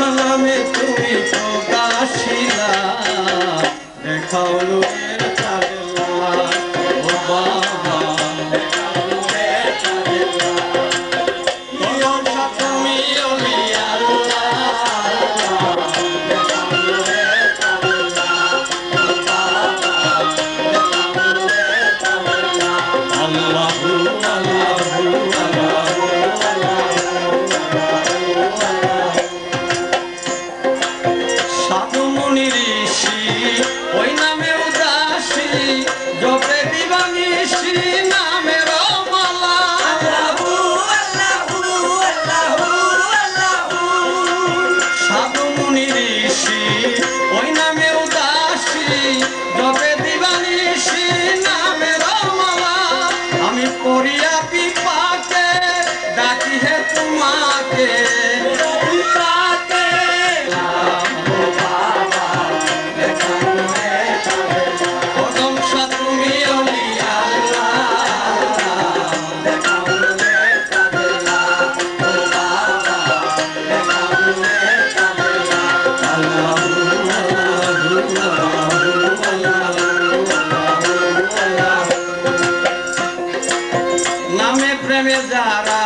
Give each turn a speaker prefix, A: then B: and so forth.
A: সনামে তুমি তো কাশিলা দেখাও করিয়া পিপাকে ডাকি হে তোমাকে me dará.